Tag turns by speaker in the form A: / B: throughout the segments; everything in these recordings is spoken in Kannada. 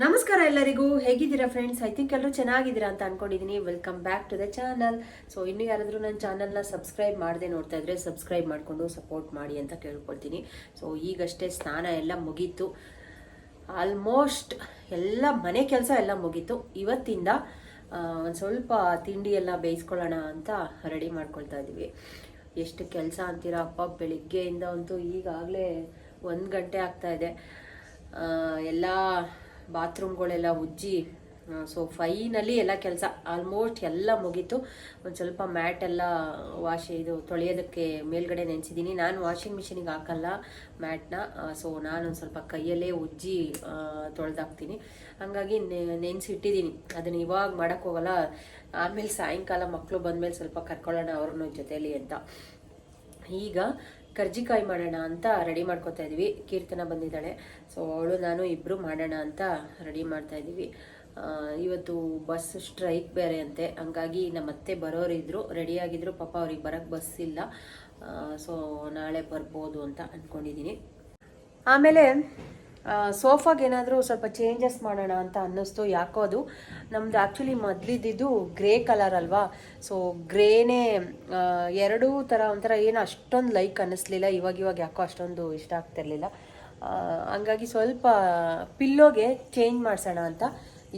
A: ನಮಸ್ಕಾರ ಎಲ್ಲರಿಗೂ, ಹೇಗಿದ್ದೀರಾ ಫ್ರೆಂಡ್ಸ್ ಐ ಥಿಂಕ್ ಎಲ್ಲರೂ ಚೆನ್ನಾಗಿದ್ದೀರಾ ಅಂತ ಅನ್ಕೊಂಡಿದ್ದೀನಿ welcome back to the channel so ಇನ್ನು ಯಾರಾದರೂ ನನ್ನ ಚಾನಲ್ನ ಸಬ್ಸ್ಕ್ರೈಬ್ ಮಾಡದೆ ನೋಡ್ತಾ ಇದ್ರೆ ಸಬ್ಸ್ಕ್ರೈಬ್ ಮಾಡಿಕೊಂಡು ಸಪೋರ್ಟ್ ಮಾಡಿ ಅಂತ ಕೇಳ್ಕೊಳ್ತೀನಿ. ಸೊ ಈಗಷ್ಟೇ ಸ್ನಾನ ಎಲ್ಲ ಮುಗೀತು. ಆಲ್ಮೋಸ್ಟ್ ಎಲ್ಲ ಮನೆ ಕೆಲಸ ಎಲ್ಲ ಮುಗೀತು. ಇವತ್ತಿಂದ ಒಂದು ಸ್ವಲ್ಪ ತಿಂಡಿ ಎಲ್ಲ ಬೇಯಿಸ್ಕೊಳ್ಳೋಣ ಅಂತ ರೆಡಿ ಮಾಡ್ಕೊಳ್ತಾ ಇದ್ದೀವಿ. ಎಷ್ಟು ಕೆಲಸ ಅಂತೀರಾ? ಅಪ್ಪ, ಬೆಳಿಗ್ಗೆಯಿಂದ ಅಂತೂ ಈಗಾಗಲೇ ಒಂದು ಗಂಟೆ ಆಗ್ತಾ ಇದೆ. ಎಲ್ಲ ಬಾತ್ರೂಮ್ಗಳೆಲ್ಲ ಉಜ್ಜಿ ಸೊ ಫೈನಲಿ ಎಲ್ಲ ಕೆಲಸ ಆಲ್ಮೋಸ್ಟ್ ಎಲ್ಲ ಮುಗೀತು. ಒಂದು ಸ್ವಲ್ಪ ಮ್ಯಾಟ್ ಎಲ್ಲ ವಾಶ್ ಇದು ತೊಳೆಯೋದಕ್ಕೆ ಮೇಲ್ಗಡೆ ನೆನೆಸಿದ್ದೀನಿ ನಾನು ವಾಷಿಂಗ್ ಮಿಷಿನಿಗೆ ಹಾಕಲ್ಲ ಮ್ಯಾಟ್ನ ಸೊ ನಾನು ಒಂದು ಸ್ವಲ್ಪ ಕೈಯಲ್ಲೇ ಉಜ್ಜಿ ತೊಳೆದಾಕ್ತೀನಿ. ಹಾಗಾಗಿ ನೆನೆಸಿಟ್ಟಿದ್ದೀನಿ ಅದನ್ನು ಇವಾಗ ಮಾಡೋಕ್ಕೆ ಹೋಗಲ್ಲ. ಆಮೇಲೆ ಸಾಯಂಕಾಲ ಮಕ್ಕಳು ಬಂದಮೇಲೆ ಸ್ವಲ್ಪ ಕರ್ಕೊಳ್ಳೋಣ ಅವ್ರನ್ನ ಜೊತೆಯಲ್ಲಿ ಅಂತ. ಈಗ ಕರ್ಜಿಕಾಯಿ ಮಾಡೋಣ ಅಂತ ರೆಡಿ ಮಾಡ್ಕೊತಾ ಇದೀವಿ. ಕೀರ್ತನ ಬಂದಿದ್ದಾಳೆ. ಸೊ ಅವಳು, ನಾನು ಇಬ್ಬರು ಮಾಡೋಣ ಅಂತ ರೆಡಿ ಮಾಡ್ತಾ ಇದ್ದೀವಿ ಇವತ್ತು ಬಸ್ ಸ್ಟ್ರೈಕ್ ಬೇರೆ ಅಂತೆ. ಹಂಗಾಗಿ ನಮ್ಮ ಅತ್ತೆ ಬರೋರು ಇದ್ರು ರೆಡಿ ಆಗಿದ್ರು. ಪಾಪ ಅವ್ರಿಗೆ ಬರಕ್ಕೆ ಬಸ್ ಇಲ್ಲ. ಸೊ ನಾಳೆ ಬರ್ಬೋದು ಅಂತ ಅಂದ್ಕೊಂಡಿದ್ದೀನಿ ಆಮೇಲೆ ಸೋಫಾಗೆ ಏನಾದರೂ ಸ್ವಲ್ಪ ಚೇಂಜಸ್ ಮಾಡೋಣ ಅಂತ ಅನ್ನಿಸ್ತು, ಯಾಕೋ ಅದು. ನಮ್ದು ಆ್ಯಕ್ಚುಲಿ ಮೊದಲಿದ್ದು ಗ್ರೇ ಕಲರ್ ಅಲ್ವಾ? ಸೊ ಗ್ರೇನೇ ಎರಡೂ ಥರ ಒಂಥರ ಏನು ಅಷ್ಟೊಂದು ಲೈಕ್ ಅನ್ನಿಸ್ಲಿಲ್ಲ. ಇವಾಗ ಇವಾಗ ಯಾಕೋ ಅಷ್ಟೊಂದು ಇಷ್ಟ ಆಗ್ತಿರ್ಲಿಲ್ಲ. ಹಂಗಾಗಿ ಸ್ವಲ್ಪ ಪಿಲ್ಲೋಗೆ ಚೇಂಜ್ ಮಾಡಿಸೋಣ ಅಂತ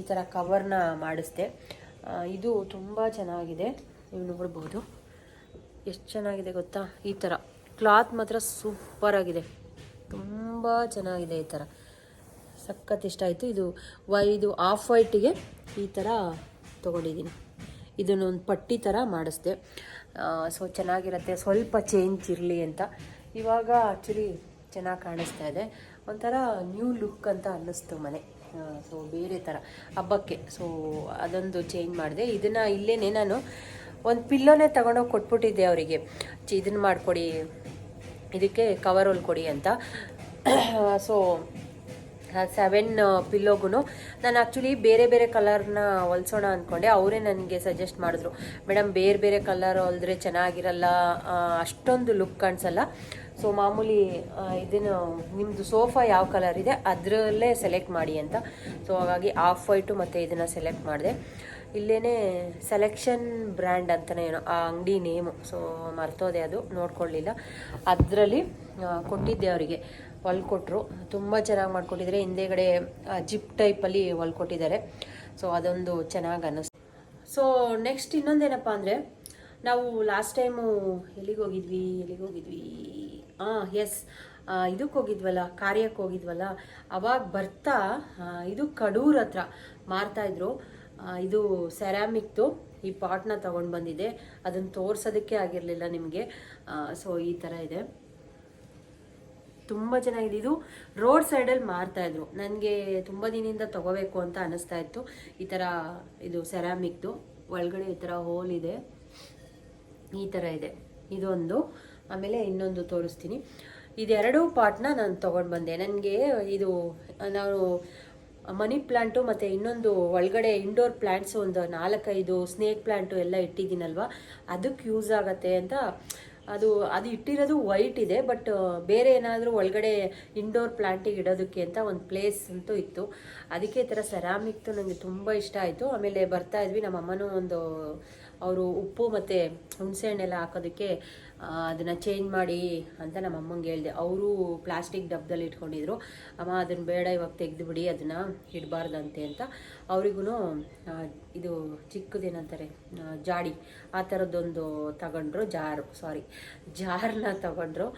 A: ಈ ಥರ ಕವರ್ನ ಮಾಡಿಸ್ದೆ. ಇದು ತುಂಬ ಚೆನ್ನಾಗಿದೆ. ನೀವು ನೋಡ್ಬೋದು. ಎಷ್ಟು ಚೆನ್ನಾಗಿದೆ ಗೊತ್ತಾ? ಈ ಥರ ಕ್ಲಾತ್ ಮಾತ್ರ ಸೂಪರ್ ಆಗಿದೆ. ತುಂಬ ಚೆನ್ನಾಗಿದೆ ಈ ಥರ ಸಖತ್ ಇಷ್ಟ ಆಯಿತು. ಇದು ವೈ ಇದು ಆಫ್ ವೈಟಿಗೆ ಈ ಥರ ತೊಗೊಂಡಿದ್ದೀನಿ. ಇದನ್ನು ಒಂದು ಪಟ್ಟಿ ಥರ ಮಾಡಿಸ್ದೆ. ಸೊ ಚೆನ್ನಾಗಿರುತ್ತೆ. ಸ್ವಲ್ಪ ಚೇಂಜ್ ಇರಲಿ ಅಂತ. ಇವಾಗ ಆ್ಯಕ್ಚುಲಿ ಚೆನ್ನಾಗಿ ಕಾಣಿಸ್ತಾ ಇದೆ. ಒಂಥರ ನ್ಯೂ ಲುಕ್ ಅಂತ ಅನ್ನಿಸ್ತು ಮನೆ. ಸೊ ಬೇರೆ ಥರ ಹಬ್ಬಕ್ಕೆ. ಸೊ ಅದೊಂದು ಚೇಂಜ್ ಮಾಡಿದೆ. ಇದನ್ನು ಇಲ್ಲೇ ನಾನು ಒಂದು ಪಿಲ್ಲೋನೇ ತಗೊಂಡೋಗಿ ಕೊಟ್ಬಿಟ್ಟಿದ್ದೆ ಅವರಿಗೆ. ಇದನ್ನು ಮಾಡಿಕೊಡಿ. ಇದಕ್ಕೆ ಕವರ್ ಹೊಲ್ಕೊಡಿ ಅಂತ. ಸೊ ಸೆವೆನ್ ಪಿಲ್ಲೋಗೂ ನಾನು ಆ್ಯಕ್ಚುಲಿ ಬೇರೆ ಬೇರೆ ಕಲರ್ನ ಹೊಲ್ಸೋಣ ಅಂದ್ಕೊಂಡೆ ಅವರೇ ನನಗೆ ಸಜೆಸ್ಟ್ ಮಾಡಿದ್ರು. ಮೇಡಮ್, ಬೇರೆ ಬೇರೆ ಕಲರ್ ಹೊಲಿದ್ರೆ ಚೆನ್ನಾಗಿರಲ್ಲ. ಅಷ್ಟೊಂದು ಲುಕ್ ಕಾಣಿಸಲ್ಲ. ಸೊ ಮಾಮೂಲಿ ಇದನ್ನು ನಿಮ್ಮದು ಸೋಫಾ ಯಾವ ಕಲರ್ ಇದೆ, ಅದರಲ್ಲೇ ಸೆಲೆಕ್ಟ್ ಮಾಡಿ ಅಂತ. ಸೊ ಹಾಗಾಗಿ ಆಫ್ ವೈಟು ಮತ್ತು ಇದನ್ನು ಸೆಲೆಕ್ಟ್ ಮಾಡಿದೆ. ಇಲ್ಲೇ ಸೆಲೆಕ್ಷನ್ ಬ್ರ್ಯಾಂಡ್ ಅಂತಲೇ ಏನೋ, ಆ ಅಂಗಡಿ ನೇಮು ಸೊ ಮರ್ತೋದೆ ಅದು, ನೋಡ್ಕೊಳ್ಳಿಲ್ಲ. ಅದರಲ್ಲಿ ಕೊಟ್ಟಿದ್ದೆ ಅವರಿಗೆ ಹೊಲ್ಕೊಟ್ರು ತುಂಬ ಚೆನ್ನಾಗಿ ಮಾಡಿಕೊಟ್ಟಿದ್ದಾರೆ ಹಿಂದೆಗಡೆ ಜಿಪ್ ಟೈಪಲ್ಲಿ ಹೊಲ್ಕೊಟ್ಟಿದ್ದಾರೆ ಸೊ ಅದೊಂದು ಚೆನ್ನಾಗಿ ಅನ್ನಿಸ್ತು. ಸೊ ನೆಕ್ಸ್ಟ್ ಇನ್ನೊಂದೇನಪ್ಪ ಅಂದರೆ, ನಾವು ಲಾಸ್ಟ್ ಟೈಮು ಎಲ್ಲಿಗೆ ಹೋಗಿದ್ವಿ ಎಲ್ಲಿಗೆ ಹೋಗಿದ್ವಿ? ಹಾಂ ಎಸ್ ಇದಕ್ಕೆ ಹೋಗಿದ್ವಲ್ಲ, ಕಾರ್ಯಕ್ಕೆ ಹೋಗಿದ್ವಲ್ಲ. ಅವಾಗ ಬರ್ತಾ ಇದು ಕಡೂರ್ ಹತ್ರ ಮಾರ್ತಾಯಿದ್ರು ಇದು ಸೆರಾಮಿಕ್ದು ಈ ಪಾಟ್ನ ತೊಗೊಂಡು ಬಂದಿದೆ. ಅದನ್ನು ತೋರ್ಸೋದಕ್ಕೆ ಆಗಿರಲಿಲ್ಲ ನಿಮಗೆ. ಸೊ ಈ ಥರ ಇದೆ. ತುಂಬ ಚೆನ್ನಾಗಿದೆ. ಇದು ರೋಡ್ ಸೈಡಲ್ಲಿ ಮಾರ್ತಾ ಇದ್ರು. ನನಗೆ ತುಂಬ ದಿನದಿಂದ ತಗೋಬೇಕು ಅಂತ ಅನಿಸ್ತಾ ಇತ್ತು. ಈ ಥರ ಇದು ಸೆರಾಮಿಕ್ದು. ಒಳಗಡೆ ಈ ಥರ ಹೋಲ್ ಇದೆ. ಈ ಥರ ಇದೆ. ಇದೊಂದು. ಆಮೇಲೆ ಇನ್ನೊಂದು ತೋರಿಸ್ತೀನಿ. ಇದೆರಡೂ ಪಾಟ್ನ ನಾನು ತೊಗೊಂಡು ಬಂದೆ. ನನಗೆ ಇದು ನಾವು ಮನಿ ಪ್ಲ್ಯಾಂಟು ಮತ್ತು ಇನ್ನೊಂದು ಒಳಗಡೆ ಇಂಡೋರ್ ಪ್ಲ್ಯಾಂಟ್ಸ್ ಒಂದು ನಾಲ್ಕೈದು ಸ್ನೇಕ್ ಪ್ಲ್ಯಾಂಟು ಎಲ್ಲ ಇಟ್ಟಿದ್ದೀನಲ್ವ? ಅದಕ್ಕೆ ಯೂಸ್ ಆಗತ್ತೆ ಅಂತ ಅದು ಅದು ಇಟ್ಟಿರೋದು ವೈಟ್ ಇದೆ ಬಟ್ ಬೇರೆ ಏನಾದರೂ ಒಳಗಡೆ ಇಂಡೋರ್ ಪ್ಲ್ಯಾಂಟಿಗೆ ಇಡೋದಕ್ಕೆ ಅಂತ ಒಂದು ಪ್ಲೇಸ್ ಅಂತೂ ಇತ್ತು. ಅದಕ್ಕೆ ಈ ಥರ ಸೆರಾಮಿಕ್ತು ನನಗೆ ತುಂಬ ಇಷ್ಟ ಆಯಿತು. ಆಮೇಲೆ ಬರ್ತಾ ಇದ್ವಿ ನಮ್ಮ ಅಮ್ಮನೂ ಒಂದು ಅವರು ಉಪ್ಪು ಮತ್ತು ಹುಣಸೆಹಣ್ಣೆಲ್ಲ ಹಾಕೋದಕ್ಕೆ ಅದನ್ನು ಚೇಂಜ್ ಮಾಡಿ ಅಂತ ನಮ್ಮ ಅಮ್ಮಂಗೆ ಹೇಳಿದೆ. ಅವರು ಪ್ಲಾಸ್ಟಿಕ್ ಡಬ್ಬದಲ್ಲಿ ಇಟ್ಕೊಂಡಿದ್ರು. ಅಮ್ಮ ಅದನ್ನು ಬೇಡ, ಇವಾಗ ತೆಗೆದು ಬಿಡಿ ಅದನ್ನು ಇಡಬಾರ್ದಂತೆ ಅಂತ. ಅವರಿಗೂ ಇದು ಚಿಕ್ಕದೇನಂತಾರೆ ಜಾಡಿ, ಆ ಥರದ್ದೊಂದು ತಗೊಂಡ್ರು, ಜಾರು ಸಾರಿ ಜಾರನ್ನ ತಗೊಂಡ್ರು.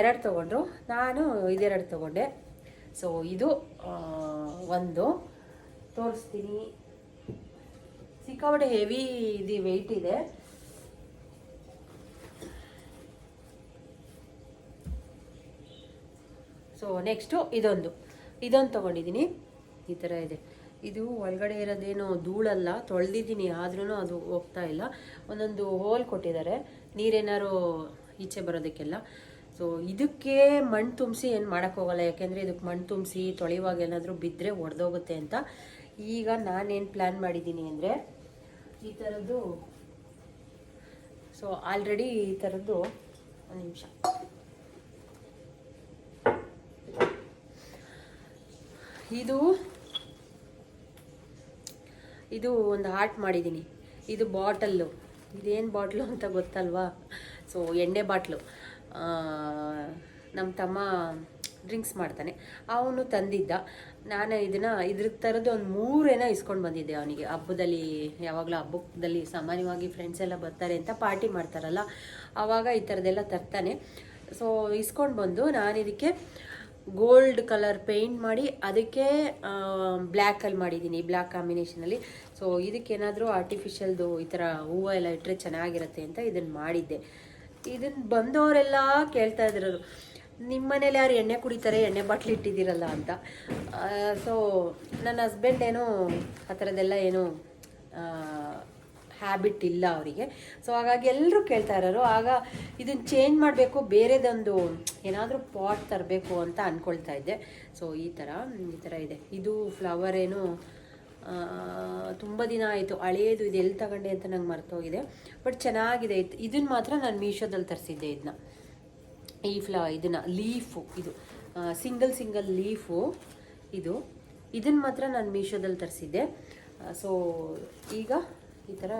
A: ಎರಡು ತಗೊಂಡ್ರು. ನಾನು ಇದೆರಡು ತಗೊಂಡೆ. ಸೊ ಇದು ಒಂದು ತೋರಿಸ್ತೀನಿ. ಸಿಕ್ಕಾಪಟ್ಟೆ ಹೆವಿ ಇದು ವೆಯ್ಟ್ ಇದೆ. ಸೊ ನೆಕ್ಸ್ಟು ಇದೊಂದು. ಇದೊಂದು ತೊಗೊಂಡಿದ್ದೀನಿ. ಈ ಥರ ಇದೆ. ಇದು ಒಳಗಡೆ ಇರೋದೇನು ಧೂಳಲ್ಲ, ತೊಳೆದಿದ್ದೀನಿ ಆದ್ರೂ ಅದು ಹೋಗ್ತಾ ಇಲ್ಲ. ಒಂದೊಂದು ಹೋಲ್ ಕೊಟ್ಟಿದ್ದಾರೆ. ನೀರೇನಾರು ಈಚೆ ಬರೋದಕ್ಕೆಲ್ಲ. ಸೊ ಇದಕ್ಕೆ ಮಣ್ಣು ತುಂಬಿಸಿ ಏನು ಮಾಡೋಕ್ಕೋಗಲ್ಲ ಯಾಕೆಂದರೆ ಇದಕ್ಕೆ ಮಣ್ಣು ತುಂಬಿಸಿ ತೊಳೆಯುವಾಗ ಏನಾದರೂ ಬಿದ್ದರೆ ಒಡೆದೋಗುತ್ತೆ ಅಂತ. ಈಗ ನಾನೇನು ಪ್ಲ್ಯಾನ್ ಮಾಡಿದ್ದೀನಿ ಅಂದರೆ ಈ ಥರದ್ದು ಸೊ ಆಲ್ರೆಡಿ ಈ ಥರದ್ದು ಒಂದು ನಿಮಿಷ. ಇದು ಇದು ಒಂದು ಹಾರ್ಟ್ ಮಾಡಿದ್ದೀನಿ. ಇದು ಬಾಟಲ್ಲು. ಇದೇನು ಬಾಟ್ಲು ಅಂತ ಗೊತ್ತಲ್ವಾ? ಸೊ ಎಣ್ಣೆ ಬಾಟ್ಲು. ನಮ್ಮ ತಮ್ಮ ಡ್ರಿಂಕ್ಸ್ ಮಾಡ್ತಾನೆ. ಅವನು ತಂದಿದ್ದ. ನಾನು ಇದನ್ನು ಇದ್ರ ಥರದ್ದು ಒಂದು ಮೂರೇನೋ ಇಸ್ಕೊಂಡು ಬಂದಿದ್ದೆ ಅವನಿಗೆ. ಹಬ್ಬದಲ್ಲಿ, ಯಾವಾಗಲೂ ಹಬ್ಬದಲ್ಲಿ ಸಾಮಾನ್ಯವಾಗಿ ಫ್ರೆಂಡ್ಸ್ ಎಲ್ಲ ಬರ್ತಾರೆ ಅಂತ ಪಾರ್ಟಿ ಮಾಡ್ತಾರಲ್ಲ ಆವಾಗ ಈ ಥರದ್ದೆಲ್ಲ ತರ್ತಾನೆ. ಸೊ ಇಸ್ಕೊಂಡು ಬಂದು ನಾನು ಇದಕ್ಕೆ ಗೋಲ್ಡ್ ಕಲರ್ ಪೇಂಟ್ ಮಾಡಿ, ಅದಕ್ಕೆ ಬ್ಲ್ಯಾಕಲ್ಲಿ ಮಾಡಿದ್ದೀನಿ ಬ್ಲ್ಯಾಕ್ ಕಾಂಬಿನೇಷನಲ್ಲಿ ಸೊ ಇದಕ್ಕೇನಾದರೂ ಆರ್ಟಿಫಿಷಿಯಲ್ದು ಈ ಥರ ಹೂವು ಎಲ್ಲ ಇಟ್ಟರೆ ಚೆನ್ನಾಗಿರುತ್ತೆ ಅಂತ ಇದನ್ನು ಮಾಡಿದ್ದೆ. ಇದನ್ನು ಬಂದವರೆಲ್ಲ ಕೇಳ್ತಾ ಇದ್ರು. ನಿಮ್ಮ ಮನೇಲಿ ಯಾರು ಎಣ್ಣೆ ಕುಡಿತಾರೆ, ಎಣ್ಣೆ ಬಾಟ್ಲಿ ಇಟ್ಟಿದ್ದೀರಲ್ಲ ಅಂತ. ಸೊ ನನ್ನ ಹಸ್ಬೆಂಡ್ ಏನು ಆ ಥರದ್ದೆಲ್ಲ ಏನು ಹ್ಯಾಬಿಟ್ ಇಲ್ಲ ಅವರಿಗೆ. ಸೊ ಹಾಗಾಗಿ ಎಲ್ಲರೂ ಕೇಳ್ತಾ ಇರೋರು, ಆಗ ಇದನ್ನು ಚೇಂಜ್ ಮಾಡಬೇಕು, ಬೇರೆದೊಂದು ಏನಾದರೂ ಪಾಟ್ ತರಬೇಕು ಅಂತ ಅಂದ್ಕೊಳ್ತಾ ಇದ್ದೆ. ಸೊ ಈ ಥರ ಈ ಥರ ಇದೆ. ಇದು ಫ್ಲವರ್ ಏನು ತುಂಬ ದಿನ ಆಯಿತು. ಹಳೆಯದು ಇದು ಎಲ್ಲಿ ತಗೊಂಡೆ ಅಂತ ನಂಗೆ ಮರ್ತೋಗಿದೆ. ಬಟ್ ಚೆನ್ನಾಗಿದೆ. ಇದು ಇದನ್ನು ಮಾತ್ರ ನಾನು ಮೀಶೋದಲ್ಲಿ ತರಿಸಿದ್ದೆ ಇದನ್ನ ಈ ಫ್ಲಾ ಇದನ್ನು ಲೀಫು, ಇದು ಸಿಂಗಲ್ ಸಿಂಗಲ್ ಲೀಫು ಇದು. ಇದನ್ನು ಮಾತ್ರ ನಾನು ಮೀಶೋದಲ್ಲಿ ತರಿಸಿದ್ದೆ. ಸೊ, ಈಗ ಈ ಥರ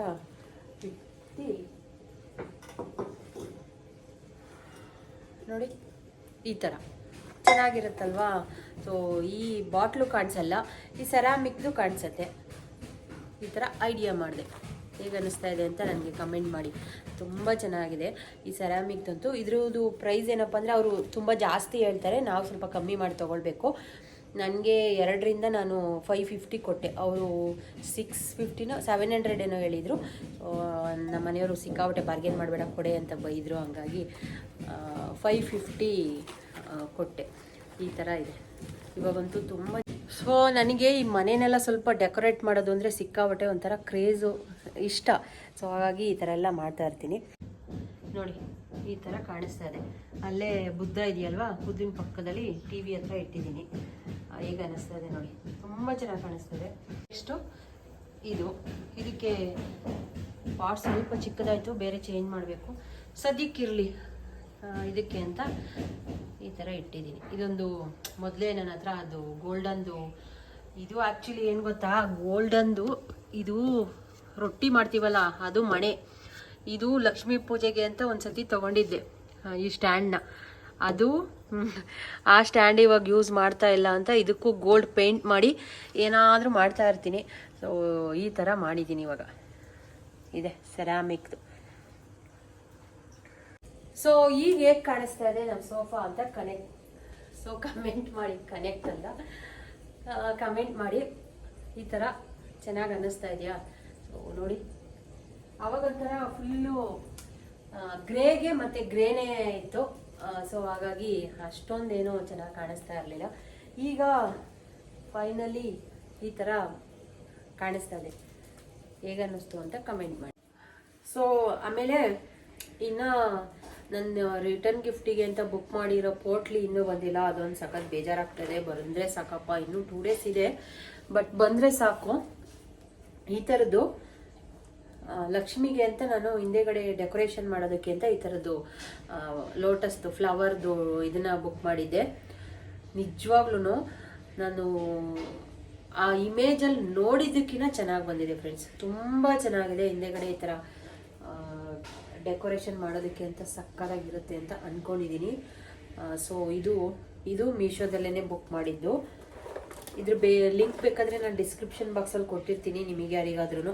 A: ನೋಡಿ, ಈ ಥರ ಚೆನ್ನಾಗಿರುತ್ತಲ್ವಾ? ಸೊ, ಈ ಬಾಟ್ಲು ಕಾಣಿಸಲ್ಲ, ಈ ಸೆರಾಮಿಕ್ದು ಕಾಣಿಸತ್ತೆ. ಈ ಥರ ಐಡಿಯಾ ಮಾಡಿದೆ. ಹೇಗೆ ಅನ್ನಿಸ್ತಾ ಇದೆ ಅಂತ ನನಗೆ ಕಮೆಂಟ್ ಮಾಡಿ. ತುಂಬ ಚೆನ್ನಾಗಿದೆ. ಈ ಸೆರಾಮಿಕ್ದಂತೂ ಇದ್ರದ್ದು ಪ್ರೈಸ್ ಏನಪ್ಪ ಅಂದರೆ ಅವರು ತುಂಬ ಜಾಸ್ತಿ ಹೇಳ್ತಾರೆ. ನಾವು ಸ್ವಲ್ಪ ಕಮ್ಮಿ ಮಾಡಿ ತೊಗೊಳ್ಬೇಕು. ನನಗೆ ಎರಡರಿಂದ ನಾನು ಫೈವ್ ಫಿಫ್ಟಿ ಕೊಟ್ಟೆ. ಅವರು ಸಿಕ್ಸ್ ಫಿಫ್ಟಿನೋ ಸೆವೆನ್ ಹಂಡ್ರೆಡ್ ಏನೋ ಹೇಳಿದರು. ನಮ್ಮ ಮನೆಯವರು ಸಿಕ್ಕಾಪಟ್ಟೆ ಬಾರ್ಗೇನ್ ಮಾಡಬೇಡ, ಕೊಡೆ ಅಂತ ಬೈದರು. ಹಂಗಾಗಿ ಫೈವ್ ಫಿಫ್ಟಿ ಕೊಟ್ಟೆ. ಈ ಥರ ಇದೆ. ಇವಾಗಂತೂ ತುಂಬ ಸೊ ನನಗೆ ಈ ಮನೆಯನ್ನೆಲ್ಲ ಸ್ವಲ್ಪ ಡೆಕೋರೇಟ್ ಮಾಡೋದು ಅಂದರೆ ಸಿಕ್ಕಾಪಟ್ಟೆ ಒಂಥರ ಕ್ರೇಜು ಇಷ್ಟ. ಸೊ ಹಾಗಾಗಿ ಈ ಥರ ಎಲ್ಲ ಮಾಡ್ತಾ ಇರ್ತೀನಿ. ನೋಡಿ, ಈ ಥರ ಕಾಣಿಸ್ತಾ ಇದೆ. ಅಲ್ಲೇ ಬುದ್ಧ ಇದೆಯಲ್ವಾ? ಬುದ್ಧಿನ ಪಕ್ಕದಲ್ಲಿ ಟಿ ವಿ ಹತ್ರ ಇಟ್ಟಿದ್ದೀನಿ. ಈಗ ಅನ್ನಿಸ್ತಾ ಇದೆ ನೋಡಿ. ತುಂಬ ಚೆನ್ನಾಗಿ ಕಾಣಿಸ್ತಾ ಇದೆ. ನೆಕ್ಸ್ಟು ಇದು. ಇದಕ್ಕೆ ಪಾಟ್ ಸ್ವಲ್ಪ ಚಿಕ್ಕದಾಯಿತು, ಬೇರೆ ಚೇಂಜ್ ಮಾಡಬೇಕು. ಸದ್ಯಕ್ಕಿರಲಿ. ಇದಕ್ಕೆ ಅಂತ ಈ ಥರ ಇಟ್ಟಿದ್ದೀನಿ. ಇದೊಂದು ಮೊದಲೇ ನನ್ನ ಹತ್ರ ಅದು ಗೋಲ್ಡನ್ದು ಇದು ಆ್ಯಕ್ಚುಲಿ ಏನು ಗೊತ್ತಾ? ಗೋಲ್ಡನ್ದು ಇದು ರೊಟ್ಟಿ ಮಾಡ್ತೀವಲ್ಲ, ಅದು ಮಣೆ. ಇದು ಲಕ್ಷ್ಮೀ ಪೂಜೆಗೆ ಅಂತ ಒಂದು ಸತಿ ತೊಗೊಂಡಿದ್ದೆ ಈ ಸ್ಟ್ಯಾಂಡ್ನ ಅದು ಆ ಸ್ಟ್ಯಾಂಡ್ ಇವಾಗ ಯೂಸ್ ಮಾಡ್ತಾ ಇಲ್ಲ ಅಂತ ಇದಕ್ಕೂ ಗೋಲ್ಡ್ ಪೇಂಟ್ ಮಾಡಿ ಏನಾದರೂ ಮಾಡ್ತಾ ಇರ್ತೀನಿ. ಸೊ ಈ ಥರ ಮಾಡಿದ್ದೀನಿ ಇವಾಗ. ಇದೆ ಸೆರಾಮಿಕ್ದು ಸೊ ಈಗ ಹೇಗೆ ಕಾಣಿಸ್ತಾ ಇದೆ ನಮ್ಮ ಸೋಫಾ ಅಂತ ಕನೆಕ್ಟ್ ಸೊ ಕಮೆಂಟ್ ಮಾಡಿ ಕನೆಕ್ಟ್ ಅಲ್ಲ ಕಮೆಂಟ್ ಮಾಡಿ. ಈ ಥರ ಚೆನ್ನಾಗಿ ಅನ್ನಿಸ್ತಾ ಇದೆಯಾ? ಸೊ ನೋಡಿ. ಅವಾಗೊಂಥರ ಫುಲ್ಲು ಗ್ರೇಗೆ ಮತ್ತು ಗ್ರೇನೇ ಇತ್ತು. ಸೊ ಹಾಗಾಗಿ ಅಷ್ಟೊಂದೇನು ಚೆನ್ನಾಗಿ ಕಾಣಿಸ್ತಾ ಇರಲಿಲ್ಲ. ಈಗ ಫೈನಲಿ ಈ ಥರ ಕಾಣಿಸ್ತಾ ಇದೆ. ಹೇಗನ್ನಿಸ್ತು ಅಂತ ಕಮೆಂಟ್ ಮಾಡಿ. ಸೊ ಆಮೇಲೆ ಇನ್ನು ನನ್ನ ರಿಟರ್ನ್ ಗಿಫ್ಟಿಗೆ ಅಂತ ಬುಕ್ ಮಾಡಿರೋ ಪೋರ್ಟ್ಲಿ ಇನ್ನೂ ಬಂದಿಲ್ಲ. ಅದೊಂದು ಸಖತ್ ಬೇಜಾರಾಗ್ತದೆ. ಬಂದರೆ ಸಾಕಪ್ಪ. ಇನ್ನೂ ಟೂ ಡೇಸ್ ಇದೆ. ಬಟ್ ಬಂದರೆ ಸಾಕು. ಈ ಥರದ್ದು ಲಕ್ಷ್ಮಿಗೆ ಅಂತ ನಾನು ಹಿಂದೆಗಡೆ ಡೆಕೋರೇಷನ್ ಮಾಡೋದಕ್ಕೆ ಅಂತ ಈ ಥರದ್ದು ಲೋಟಸ್ದು ಫ್ಲವರ್ದು ಇದನ್ನ ಬುಕ್ ಮಾಡಿದ್ದೆ. ನಿಜವಾಗ್ಲೂ ನಾನು, ಆ ಇಮೇಜಲ್ಲಿ ನೋಡಿದ್ದಕ್ಕಿಂತ ಚೆನ್ನಾಗಿ ಬಂದಿದೆ ಫ್ರೆಂಡ್ಸ್ ತುಂಬ ಚೆನ್ನಾಗಿದೆ. ಹಿಂದೆಗಡೆ ಈ ಥರ ಡೆಕೋರೇಷನ್ ಮಾಡೋದಕ್ಕೆ ಅಂತ ಸಕ್ಕತ್ತಾಗಿರುತ್ತೆ ಅಂತ ಅಂದ್ಕೊಂಡಿದ್ದೀನಿ ಸೊ ಇದು ಇದು ಮೀಶೋದಲ್ಲೇ ಬುಕ್ ಮಾಡಿದ್ದು. ಇದ್ರ ಬೇ ಲಿಂಕ್ ಬೇಕಾದರೆ ನಾನು ಡಿಸ್ಕ್ರಿಪ್ಷನ್ ಬಾಕ್ಸಲ್ಲಿ ಕೊಟ್ಟಿರ್ತೀನಿ, ನಿಮಗೆ ಯಾರಿಗಾದ್ರೂ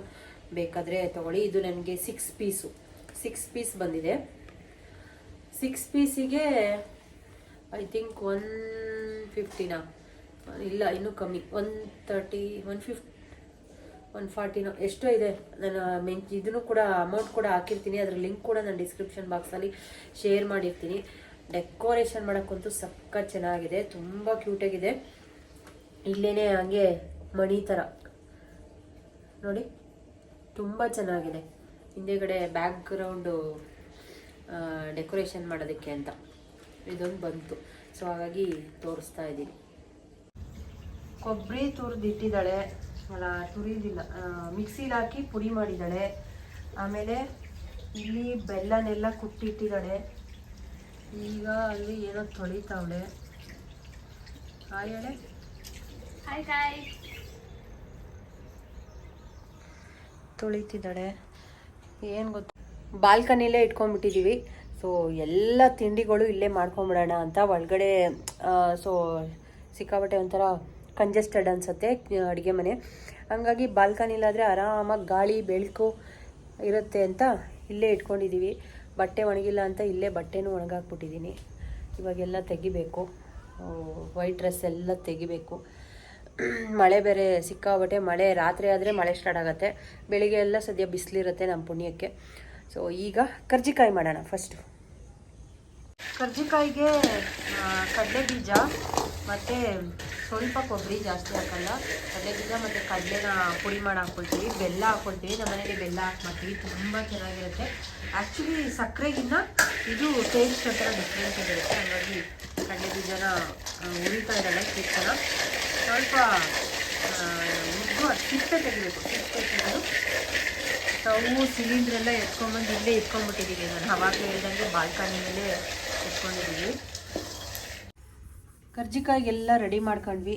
A: ಬೇಕಾದರೆ ತಗೊಳ್ಳಿ. ಇದು ನನಗೆ ಸಿಕ್ಸ್ ಪೀಸು ಸಿಕ್ಸ್ ಪೀಸ್ ಬಂದಿದೆ. ಸಿಕ್ಸ್ ಪೀಸಿಗೆ ಐ ಥಿಂಕ್ ಒನ್ ಫಿಫ್ಟಿನಾ ಇಲ್ಲ, ಇನ್ನೂ ಕಮ್ಮಿ. One thirty one fif one ಫಾರ್ಟಿನೋ ಎಷ್ಟೋ ಇದೆ. ನಾನು ಮೆನ್ ಇದನ್ನು ಕೂಡ ಅಮೌಂಟ್ ಕೂಡ ಹಾಕಿರ್ತೀನಿ. ಅದರ ಲಿಂಕ್ ಕೂಡ ನಾನು ಡಿಸ್ಕ್ರಿಪ್ಷನ್ ಬಾಕ್ಸಲ್ಲಿ ಶೇರ್ ಮಾಡಿರ್ತೀನಿ. ಡೆಕೋರೇಷನ್ ಮಾಡೋಕ್ಕಂತೂ ಸಕ್ಕ ಚೆನ್ನಾಗಿದೆ. ತುಂಬ ಕ್ಯೂಟಾಗಿದೆ ಇಲ್ಲೇ ಹಾಗೆ ಮಣಿ ಥರ ನೋಡಿ, ತುಂಬ ಚೆನ್ನಾಗಿದೆ. ಹಿಂದೆಗಡೆ ಬ್ಯಾಕ್ ಗ್ರೌಂಡು ಡೆಕೋರೇಷನ್ ಮಾಡೋದಕ್ಕೆ ಅಂತ. ಇದೊಂದು ಬಂತು. ಸೊ ಹಾಗಾಗಿ ತೋರಿಸ್ತಾ ಇದ್ದೀನಿ. ಕೊಬ್ಬರಿ ತುರಿದಿಟ್ಟಿದ್ದಾಳೆ ಅಲ್ಲ ತುರಿದಿಲ್ಲ. ಮಿಕ್ಸಿಲಿ ಹಾಕಿ ಪುಡಿ ಮಾಡಿದ್ದಾಳೆ. ಆಮೇಲೆ ಇಲ್ಲಿ ಬೆಲ್ಲನೆಲ್ಲ ಕುಟ್ಟಿಟ್ಟಿದ್ದಾಳೆ. ಈಗ ಅಲ್ಲಿ ಏನೋ ತೊಳಿತಾವಳೆ. ಹಾಯ್ ಹೇಳೆ
B: ಹಾಯ್ ಹಾಯ್
A: ತೊಳಿತಿದ್ದಾಳೆ. ಏನು ಗೊತ್ತು ಬಾಲ್ಕನಿಲೇ ಇಟ್ಕೊಂಡ್ಬಿಟ್ಟಿದ್ದೀವಿ ಸೊ ಎಲ್ಲ ತಿಂಡಿಗಳು ಇಲ್ಲೇ ಮಾಡ್ಕೊಂಬಿಡೋಣ ಅಂತ ಒಳಗಡೆ ಸೊ ಸಿಕ್ಕಾಬಟ್ಟೆ ಒಂಥರ ಕಂಜೆಸ್ಟೆಡ್ ಅನ್ಸುತ್ತೆ ಅಡುಗೆ ಮನೆ. ಹಂಗಾಗಿ ಬಾಲ್ಕನಿಲಾದರೆ ಆರಾಮಾಗಿ ಗಾಳಿ, ಬೆಳಕು ಇರುತ್ತೆ ಅಂತ ಇಲ್ಲೇ ಇಟ್ಕೊಂಡಿದ್ದೀವಿ ಬಟ್ಟೆ ಒಣಗಿಲ್ಲ ಅಂತ ಇಲ್ಲೇ ಬಟ್ಟೆನೂ ಒಣಗಾಕ್ಬಿಟ್ಟಿದ್ದೀನಿ ಇವಾಗೆಲ್ಲ ತೆಗಿಬೇಕು. ವೈಟ್ ಡ್ರೆಸ್ ಎಲ್ಲ ತೆಗಿಬೇಕು. ಮಳೆ ಬೇರೆ ಸಿಕ್ಕಾಬಟ್ಟೆ ಮಳೆ ರಾತ್ರಿ ಆದರೆ ಮಳೆ ಸ್ಟಾರ್ಟ್ ಆಗುತ್ತೆ. ಬೆಳಿಗ್ಗೆ ಎಲ್ಲ ಸದ್ಯ ಬಿಸಿಲಿರುತ್ತೆ ನಮ್ಮ ಪುಣ್ಯಕ್ಕೆ. ಸೊ ಈಗ ಕರ್ಜಿಕಾಯಿ ಮಾಡೋಣ ಫಸ್ಟು ಕರ್ಜಿಕಾಯಿಗೆ ಕಡಲೆ ಬೀಜ ಮತ್ತು ಸ್ವಲ್ಪ ಕೊಬ್ಬರಿ ಜಾಸ್ತಿ ಹಾಕಲ್ಲ. ಅದಕ್ಕಿಂತ ಮತ್ತು ಕಡಲೆನ ಪುಡಿ ಮಾಡಿ ಹಾಕ್ಕೊಳ್ತೀವಿ. ಬೆಲ್ಲ ಹಾಕ್ಕೊಳ್ತೀವಿ. ನಮ್ಮ ಮನೇಲಿ ಬೆಲ್ಲ ಹಾಕ್ಮಾಡ್ತೀವಿ ತುಂಬ ಚೆನ್ನಾಗಿರುತ್ತೆ. ಆ್ಯಕ್ಚುಲಿ ಸಕ್ಕರೆಗಿನ್ನ ಇದು ಟೇಸ್ಟ್ ಒಂಥರ ಡಿಫ್ರೆಂಟ್ ಆಗಿರುತ್ತೆ. ಹಾಗಾಗಿ ಕಡಲೆ ಬೀಜನ ಉರಿತಾ ಇದ್ದಾಳೆ ಕೀರ್ತನ ಸ್ವಲ್ಪ ಉದ್ದು ಅದು ಸಿಪ್ಪೆ ತೆಗಿಬೇಕು. ಸಿಪ್ಪೆ ತೆಗೆದು ಸ್ಟವ್, ಸಿಲಿಂಡ್ರೆಲ್ಲ ಎತ್ಕೊಂಡ್ಬಂದು ಇಲ್ಲೇ ಇಟ್ಕೊಂಡ್ಬಿಟ್ಟಿದ್ದೀವಿ ನಾನು ಅವಾಗಲೇ ಹೇಳಿದಂಗೆ ಬಾಲ್ಕನಿ ಮೇಲೆ ಎತ್ಕೊಂಡಿದ್ದೀವಿ ಕರ್ಜಿಕಾಯಿಗೆಲ್ಲ ರೆಡಿ ಮಾಡ್ಕೊಂಡ್ವಿ.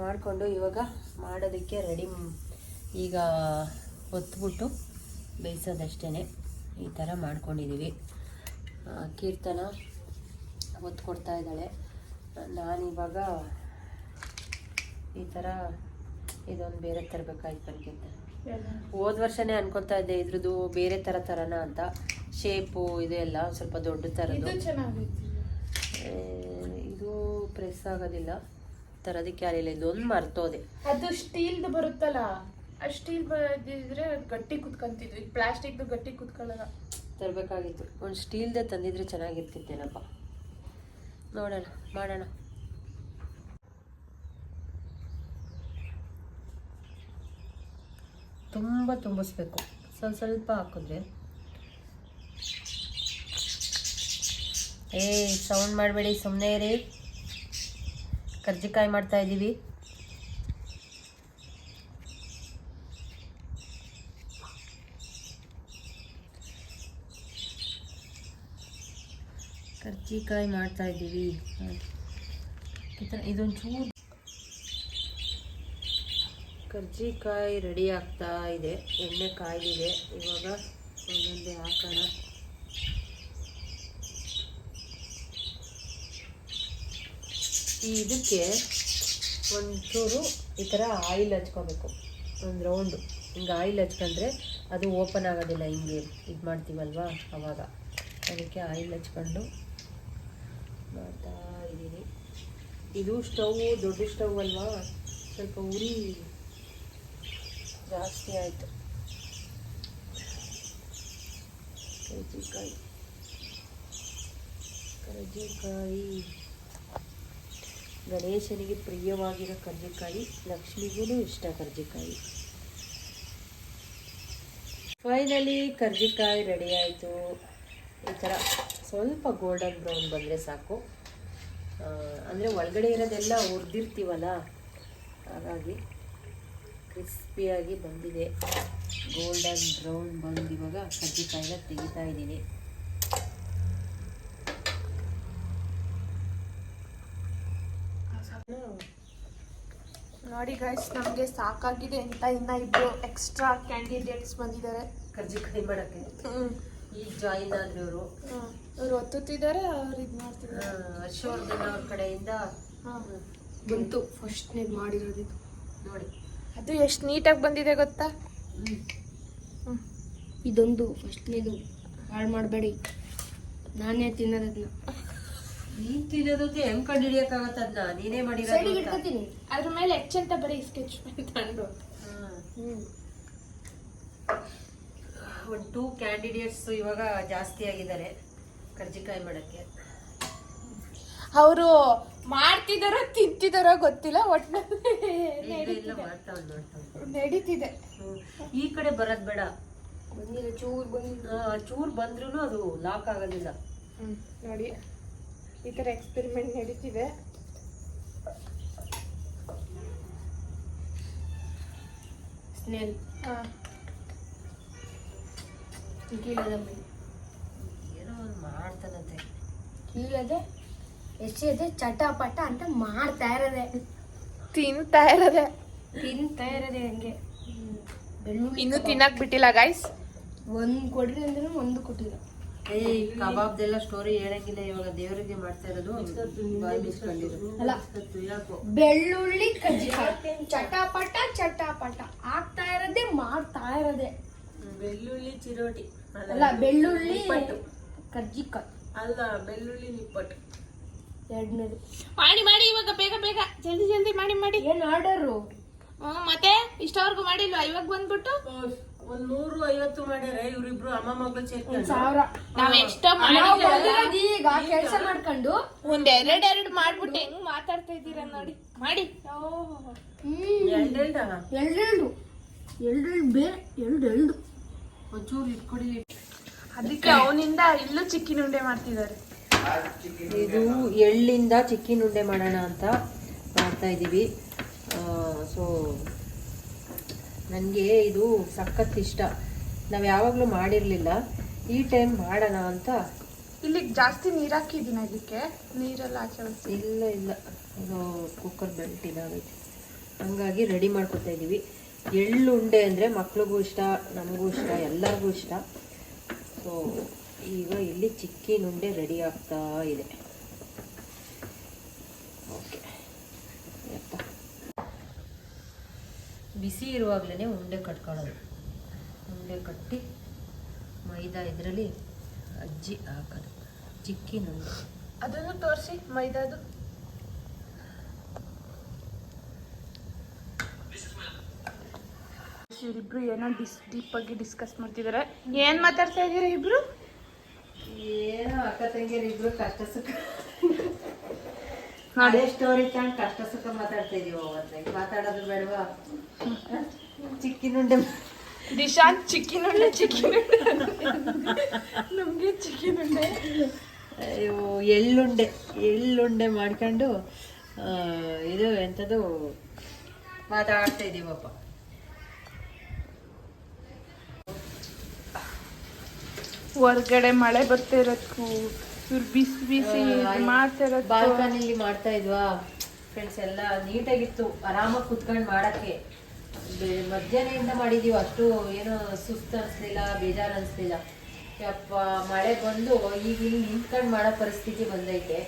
A: ಮಾಡಿಕೊಂಡು ಇವಾಗ ಮಾಡೋದಕ್ಕೆ ರೆಡಿ ಈಗ ಒತ್ಬಿಟ್ಟು ಬೇಯಿಸೋದಷ್ಟೇ ಈ ಥರ ಮಾಡ್ಕೊಂಡಿದ್ದೀವಿ. ಕೀರ್ತನ ಒತ್ತು ಕೊಡ್ತಾ ಇದ್ದಾಳೆ ನಾನಿವಾಗ ಈ ಥರ ಇದೊಂದು ಬೇರೆ ತರಬೇಕಾಯ್ತು ನನಗಿಂತ ಹೋದ ವರ್ಷನೇ ಅನ್ಕೊತಾ ಇದ್ದೆ ಇದ್ರದ್ದು ಬೇರೆ ಥರ ಥರನ ಅಂತ. ಶೇಪು ಇದೆಲ್ಲ ಸ್ವಲ್ಪ ದೊಡ್ಡ ಥರದ್ದು. ಇದು ಪ್ರೆಸ್ ಆಗೋದಿಲ್ಲ. ತರೋದಕ್ಕೆ ಯಾರಿಲ್ಲ ಇದೊಂದು ಮರ್ತೋದೆ.
B: ಅದು ಸ್ಟೀಲ್ದು ಬರುತ್ತಲ್ಲ ಆ ಸ್ಟೀಲ್ ಇದ್ರೆ ಗಟ್ಟಿ ಕುತ್ಕೊಂತಿದ್ವಿ. ಪ್ಲಾಸ್ಟಿಕ್ದು ಗಟ್ಟಿ ಕುತ್ಕೊಳ್ಳಲ್ಲ.
A: ತರಬೇಕಾಗಿತ್ತು. ಒಂದು ಸ್ಟೀಲ್ದೇ ತಂದಿದ್ರೆ ಚೆನ್ನಾಗಿರ್ತಿತ್ತೇನಪ್ಪ. ನೋಡೋಣ ಮಾಡೋಣ. ತುಂಬ ತುಂಬಿಸ್ಬೇಕು. ಸ್ವಲ್ಪ ಸ್ವಲ್ಪ ಹಾಕಿದ್ರೆ ಏ, ಸೌಂಡ್ ಮಾಡಬೇಡಿ ಸುಮ್ಮನೆ ರೀ ಕರ್ಜಿಕಾಯಿ ಮಾಡ್ತಾ ಇದ್ದೀವಿ. ಕರ್ಜಿಕಾಯಿ ಮಾಡ್ತಾ ಇದ್ದೀವಿ. ಇದೊಂಚೂರು ಕರ್ಜಿಕಾಯಿ ರೆಡಿ ಆಗ್ತಾ ಇದೆ. ಎಣ್ಣೆ ಕಾಯಿದೆ ಇವಾಗ ಒಂದೊಂದೇ ಹಾಕೋಣ. ಇದಕ್ಕೆ ಒಂಚೂರು ಈ ಥರ ಆಯಿಲ್ ಹಚ್ಕೋಬೇಕು. ಒಂದು. ರೌಂಡು ಹಿಂಗೆ ಆಯಿಲ್ ಹಚ್ಕೊಂಡ್ರೆ ಅದು ಓಪನ್ ಆಗೋದಿಲ್ಲ ಹಿಂಗೆ ಇದು ಮಾಡ್ತೀವಲ್ವಾ ಅವಾಗ. ಅದಕ್ಕೆ ಆಯಿಲ್ ಹಚ್ಕೊಂಡು ಮಾಡ್ತಾ ಇದ್ದೀನಿ ಇದು ಸ್ಟವ್ ದೊಡ್ಡ ಸ್ಟವ್ ಅಲ್ವಾ? ಸ್ವಲ್ಪ ಉರಿ ಜಾಸ್ತಿ ಆಯಿತು. ಕರ್ಜಿಕಾಯಿ. ಕರ್ಜಿಕಾಯಿ. ಗಣೇಶನಿಗೆ ಪ್ರಿಯವಾಗಿರೋ ಕರ್ಜಿಕಾಯಿ ಲಕ್ಷ್ಮಿಗೂ ಇಷ್ಟ ಕರ್ಜಿಕಾಯಿ. ಫೈನಲಿ ಕರ್ಜಿಕಾಯಿ ರೆಡಿ ಆಯಿತು. ಈ ಥರ ಸ್ವಲ್ಪ ಗೋಲ್ಡನ್ ಬ್ರೌನ್ ಬಂದರೆ ಸಾಕು. ಅಂದರೆ ಒಳಗಡೆ ಇರೋದೆಲ್ಲ ಹುರಿದಿರ್ತೀವಲ್ಲ, ಹಾಗಾಗಿ ಕ್ರಿಸ್ಪಿಯಾಗಿ ಬಂದಿದೆ. ಗೋಲ್ಡನ್ ಬ್ರೌನ್ ಬಂದಿವಾಗ ಕರ್ಜಿಕಾಯಿನ ತೆಗಿತಾ ಇದ್ದೀನಿ.
B: ನೋಡಿ ಗೈಸ್ ನಮಗೆ ಸಾಕಾಗಿದೆ ಅಂತ ಇನ್ನ ಇಬ್ರು ಎಕ್ಸ್ಟ್ರಾ ಕ್ಯಾಂಡಿಡೇಟ್ಸ್ ಬಂದಿದ್ದಾರೆ.
A: ಕರ್ಜಿಕಾಯಿ ಮಾಡಕ್ಕೆ.
B: ಈ
A: ಈಗ ಜಾಯಿನ್ ಆದ್ರು ಅವರು
B: ಅವ್ರು ಒತ್ತುತ್ತಿದ್ದಾರೆ ಅವ್ರು ಇದು ಮಾಡ್ತಿದ್ದಾರೆ.
A: ಹರ್ಷವರ್ಧನ್ ಅವ್ರ ಕಡೆಯಿಂದ
B: ಬಂತು ಫಸ್ಟ್ ನೀವು ಮಾಡಿರೋದು ಇದು.
A: ನೋಡಿ.
B: ಅದು ಎಷ್ಟು ನೀಟಾಗಿ ಬಂದಿದೆ ಗೊತ್ತಾ?
C: ಇದೊಂದು ಫಸ್ಟ್ ಫಸ್ಟ್ನೇದು ಹಾಳು ಮಾಡಬೇಡಿ. ನಾನೇ ತಿನ್ನೋದನ್ನ
A: ನೀನ್ ತಿನ್ನೋದಕ್ಕೆ ಹೆಂಗ್ ಕಂಡು ಹಿಡಿಯಕ್ಕಾಗತ್ತ ಅದನ್ನ ನೀನೇ
C: ಸೈಡಿಗೆ. ಇಟ್ಕೋತೀನಿ.
B: ಅದ್ರ ಮೇಲೆ ಎಚ್ ಅಂತ ಬರೀ ಸ್ಕೆಚ್ ತಂದು.
A: ಹ್ಮ್.
B: ಹ್ಮ್
A: ಒಂದು ಟೂ ಕ್ಯಾಂಡಿಡೇಟ್ಸ್ ಇವಾಗ ಜಾಸ್ತಿ ಆಗಿದ್ದಾರೆ ಕರ್ಜಿಕಾಯಿ ಮಾಡಕ್ಕೆ.
B: ಅವರು ಮಾಡ್ತಿದಾರೋ ತಿಂತಿದಾರೋ ಗೊತ್ತಿಲ್ಲ ಒಟ್ಟು
A: ಇಲ್ಲ ಇಲ್ಲ ಮಾಡ್ತಾವ್ ಮಾಡ್ತಾವ್
B: ನಡೀತಿದೆ.
A: ಹ್ಮ್. ಈ ಕಡೆ ಬರೋದ್ ಬೇಡ.
C: ಬಂದಿಲ್ಲ ಚೂರು ಬಂದಿಲ್ಲ
A: ಆ, ಚೂರ್ ಬಂದ್ರೂ ಅದು ಲಾಕ್ ಆಗೋದಿಲ್ಲ.
B: ನೋಡಿ. ಈ ಥರ ಎಕ್ಸ್ಪೆರಿಮೆಂಟ್ ನಡೀತಿದೆ.
C: ಸ್ನೇಲ್
B: ಹಾ.
C: ಕೀಳದ
A: ಏನೋ ಒಂದು ಮಾಡ್ತಾನಂತೆ.
C: ಕೀಳದೆ ಎಸೆಯದೆ ಚಟಾಪಟ ಅಂತ ಮಾಡ್ತಾ ಇರೋದೆ.
B: ತಿಂತಾ ಇರೋದೆ.
C: ತಿಂತಾ ಇರೋದೆ ಹಂಗೆ. ಬೆಳ್ಳುಳ್ಳಿ
B: ಇನ್ನೂ ತಿನ್ನಕ್ ಬಿಟ್ಟಿಲ್ಲ ಗಾಯ್ಸ್
C: ಒಂದು ಕೊಡ್ರಿ ಅಂದ್ರೆ ಒಂದು ಕೊಟ್ಟಿಲ್ಲ.
A: ಏಯ್ ಕಬಾಬ್ದೆಲ್ಲ ಸ್ಟೋರಿ ಹೇಳಂಗಿಲ್ಲ ಇವಾಗ ದೇವರಿಗೆ ಮಾಡ್ತಾ ಇರೋದು ಬಾಯಿ ಬಿಸ್ಕೊಂಡಿರೋದು
C: ಅಲ್ಲ.
A: ಯಾಕೋ
C: ಬೆಳ್ಳುಳ್ಳಿ ಕಜ್ಜಿಕಾಯಿ ಚಟಾಪಟ ಚಟಾಪಟ. ಆಗ್ತಾ ಇರೋದೇ ಮಾಡ್ತಾ ಇರೋದೇ.
D: ಬೆಳ್ಳುಳ್ಳಿ ಚಿರೋಟಿ.
C: ಅಲ್ಲ ಬೆಳ್ಳುಳ್ಳಿ ಕಜ್ಜಿಕಾಯಿ
D: ಅಲ್ಲ ಬೆಳ್ಳುಳ್ಳಿ ನಿಪ್ಪಟ್ಟು.
C: ಎರಡನೇದು.
B: ಮಾಡಿ ಮಾಡಿ ಇವಾಗ ಬೇಗ ಬೇಗ. ಜಲ್ದಿ ಜಲ್ದಿ ಮಾಡಿ ಮಾಡಿ.
C: ಏನ್ ಆರ್ಡರ್
B: ಹ್ಮ್, ಮತ್ತೆ ಇಷ್ಟವರೆಗೂ ಮಾಡಿಲ್ವಾ? ಇವಾಗ ಬಂದ್ಬಿಟ್ಟು?
D: ಒಂದ್ ನೂರು ಐವತ್ತು ಮಾಡ್ಯಾರ ಇವ್ರಿಬ್ರು ಅಮ್ಮ ಮಗಳು
C: ಸಾವಿರ.
B: ನಾವ್ ಎಷ್ಟೋ
C: ನಾವು ಬಂದಿರೋದು ಈಗ ಕೆಲಸ ಮಾಡ್ಕೊಂಡು.
B: ಒಂದ್ ಎರಡ್ ಎರಡ್ ಮಾಡ್ಬಿಟ್ಟು. ಹೆಂಗ್ ಮಾತಾಡ್ತಾ ಇದ್ದೀರಾ ನೋಡಿ. ಮಾಡಿ.
D: ಎರಡೆರಡ
C: ಎರಡೆರಡು ಎರಡೆರಡು ಬೇ ಎರಡು ಎರಡು
D: ಒಂಚೂರು ಇಟ್ಕೊಡಿ.
B: ಅದಕ್ಕೆ ಅವನಿಂದ ಇಲ್ಲೂ ಚಿಕ್ಕಿನ ಉಂಡೆ ಮಾಡ್ತಿದ್ದಾರೆ.
A: ಇದು ಎಳ್ಳಿಂದ ಚಿಕ್ಕಿನ ಉಂಡೆ ಮಾಡೋಣ ಅಂತ ಮಾಡ್ತಾ ಇದ್ದೀವಿ. ಸೊ ನನಗೆ ಇದು ಸಖತ್ ಇಷ್ಟ. ನಾವು ಯಾವಾಗಲೂ ಮಾಡಿರಲಿಲ್ಲ. ಈ ಟೈಮ್ ಮಾಡೋಣ ಅಂತ.
B: ಇಲ್ಲಿ ಜಾಸ್ತಿ ನೀರು ಹಾಕಿದ್ದೀನಿ ಅದಕ್ಕೆ ನೀರೆಲ್ಲ ಹೋಗ್ತಿ
A: ಇಲ್ಲ ಇಲ್ಲ. ಇದು ಕುಕ್ಕರ್ ಬೆಲ್ಟ್ ಇದಾಗೈತೆ ಹಂಗಾಗಿ ರೆಡಿ ಮಾಡ್ಕೊತಾ ಇದ್ದೀವಿ ಎಳ್ಳು ಉಂಡೆ ಅಂದರೆ ಮಕ್ಳಿಗೂ ಇಷ್ಟ ನಮಗೂ ಇಷ್ಟ ಎಲ್ಲರಿಗೂ ಇಷ್ಟ. ಸೊ ಈಗ ಇಲ್ಲಿ ಚಿಕ್ಕಿನ ಉಂಡೆ ರೆಡಿ ಆಗ್ತಾ ಇದೆ ಓಕೆ ಯಪ್ಪ ಬಿಸಿ ಇರುವಾಗಲೇ ಉಂಡೆ ಕಟ್ಕೊಳ್ಳೋದು. ಉಂಡೆ ಕಟ್ಟಿ ಮೈದಾ ಇದರಲ್ಲಿ ಅಜ್ಜಿ ಹಾಕೋದು. ಚಿಕ್ಕಿ ಉಂಡೆ
B: ಅದನ್ನು ತೋರಿಸಿ ಮೈದಾದು. ಇವರಿಬ್ರು ಏನೋ ಡಿಸ್ ಡೀಪ್ ಆಗಿ ಡಿಸ್ಕಸ್ ಮಾಡ್ತಿದ್ದಾರೆ ಏನ್ ಮಾತಾಡ್ತಾ ಇದ್ದೀರಾ ಇಬ್ರು?
A: ಏನೋ ಅಕ್ಕ ತಂಗಿಯರು ಇಬ್ರು ಕಷ್ಟ ಸುಖ ಅದೇ ಸ್ಟೋರಿ ಅಂತ ಕಷ್ಟ ಸುಖ ಮಾತಾಡ್ತಾ ಇದೀವಿ ಅವತ್ತು ಮಾತಾಡೋದು ಬೇಡವಾ? ಚಿಕ್ಕಿನುಂಡೆ
B: ದಿಶಾಂತ್ ಚಿಕ್ಕಿನುಂಡೆ ಚಿಕ್ಕಿನುಂಡೆ. ಚಿಕ್ಕಿನ ನಮ್ಗೆ ಚಿಕ್ಕಿನ ಉಂಡೆ
A: ಅಯ್ಯೋ ಎಳ್ಳುಂಡೆ. ಎಳ್ಳುಂಡೆ ಮಾಡ್ಕೊಂಡು ಇದು ಎಂಥದ್ದು ಮಾತಾಡ್ತಾ ಇದ್ದೀವಪ್ಪ
B: ಹೊರ್ಗಡೆ ಮಳೆ ಬರ್ತಾ ಇರೋದಕ್ಕೂ ಇವ್ರು ಬಿಸಿ ಬಿಸಿ ಮಾಡ್ತಾ ಇರೋದು
A: ಬಾಲ್ಕನಿಲಿ ಮಾಡ್ತಾ ಇದ್ವಾ? ಫ್ರೆಂಡ್ಸ್ ಎಲ್ಲ ನೀಟಾಗಿತ್ತು ಆರಾಮಾಗಿ ಕುತ್ಕೊಂಡು ಮಾಡಕ್ಕೆ. ಮಧ್ಯಾಹ್ನ ಮಧ್ಯಾಹ್ನದಿಂದ ಮಾಡಿದೀವಿ ಅಷ್ಟು ಏನು ಸುಸ್ತು ಅನಿಸ್ಲಿಲ್ಲ ಬೇಜಾರು ಅನಿಸ್ಲಿಲ್ಲ. ಯಪ್ಪ ಮಳೆ ಬಂದು ಈಗ ಇಲ್ಲಿ ನಿಂತ್ಕೊಂಡು ಮಾಡೋ ಪರಿಸ್ಥಿತಿ ಬಂದೈತೆ.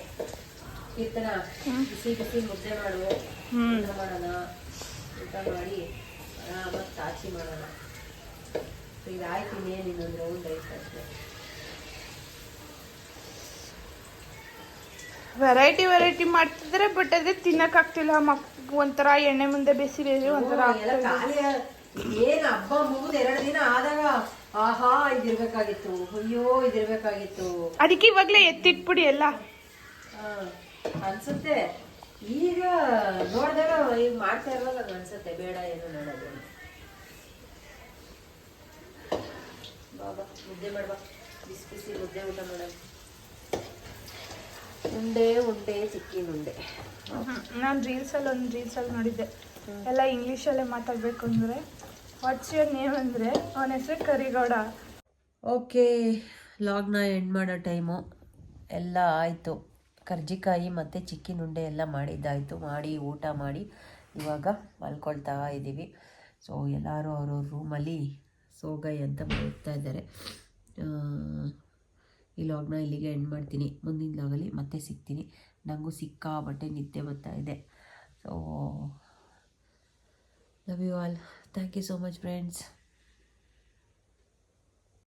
A: ಕೀರ್ತನ ಬಿಸಿ ಬಿಸಿ ಮುದ್ದೆ ಮಾಡು. ಊಟ ಮಾಡೋಣ. ಊಟ ಮಾಡಿ ಆರಾಮಾಗಿ ತಾಚಿ ಮಾಡೋಣ. ಇದಾಯ್ತು ಇನ್ನೇನು ಇನ್ನೊಂದು ರೌಂಡ್ ಐತೆ ಅಷ್ಟೇ.
B: ವೆರೈಟಿ ವೆರೈಟಿ ಮಾಡ್ತಿದ್ರೆ ಬಟ್ ಅದೇ ತಿನ್ನಕ್ ಆಗ್ತಿಲ್ಲ. ಮಕ್ ಒಂಥರ ಎಣ್ಣೆ ಮುಂದೆ ಬೇಸಿ ಬೇಸಿ ಒಂಥರ
A: ಏನು ಹಬ್ಬ ಮುಗಿದ್ ಎರಡು ದಿನ ಆದಾಗ ಆಹಾ ಇದಿರ್ಬೇಕಾಗಿತ್ತು. ಅಯ್ಯೋ ಇದಿರ್ಬೇಕಾಗಿತ್ತು.
B: ಅದಕ್ಕೆ ಇವಾಗ್ಲೇ ಎತ್ತಿಟ್ಬಿಡಿ ಎಲ್ಲ.
A: ಅನ್ಸುತ್ತೆ. ಈಗ ನೋಡಿದಾಗ ಈಗ ಮಾಡ್ತಾ ಇರುವಾಗ ಅನ್ಸುತ್ತೆ. ಬೇಡ ಏನು ನೋಡೋದು. ಬಾಬಾ ಮುದ್ದೆ ಮಾಡ್ಬಾ ಬಿಸಿ ಬಿಸಿ ಮುದ್ದೆ ಊಟ ಮಾಡೋಣ. ಉಂಡೆ ಉಂಡೆ ಸಿಕ್ಕಿನುಂಡೆ
B: ನಾನು ರೀಲ್ಸಲ್ಲಿ ಒಂದು ರೀಲ್ಸಲ್ಲಿ ನೋಡಿದ್ದೆ. ಎಲ್ಲ ಇಂಗ್ಲೀಷಲ್ಲೇ ಮಾತಾಡಬೇಕು ಅಂದರೆ ವಾಟ್ಸ್ ಯುವರ್ ನೇಮ್ ಅಂದರೆ ಅವನ ಹೆಸರು ಕರಿಗೌಡ.
A: ಓಕೆ ಲಾಗ್ನ ಎಂಡ್ ಮಾಡೋ ಟೈಮು ಎಲ್ಲ ಆಯಿತು. ಕರ್ಜಿಕಾಯಿ ಮತ್ತು ಚಿಕ್ಕಿನ ಉಂಡೆ ಎಲ್ಲ ಮಾಡಿದ್ದಾಯಿತು. ಮಾಡಿ ಊಟ ಮಾಡಿ. ಇವಾಗ ಮಲ್ಕೊಳ್ತಾ ಇದ್ದೀವಿ ಸೊ ಎಲ್ಲರೂ ಅವ್ರವ್ರ ರೂಮಲ್ಲಿ ಸೋಗೈ ಅಂತ ಬರುತ್ತಾ ಇದ್ದಾರೆ. ಈ ಲಾಗ್ನ ಇಲ್ಲಿಗೆ ಎಂಡ್ ಮಾಡ್ತೀನಿ. ಮುಂದಿನ ಲಾಗಲ್ಲಿ ಮತ್ತೆ ಸಿಗ್ತೀನಿ. ನನಗೂ ಸಿಕ್ಕಾಬಟ್ಟೆ ನಿದ್ದೆ ಬರ್ತಾ ಇದೆ. So love you all thank you so much friends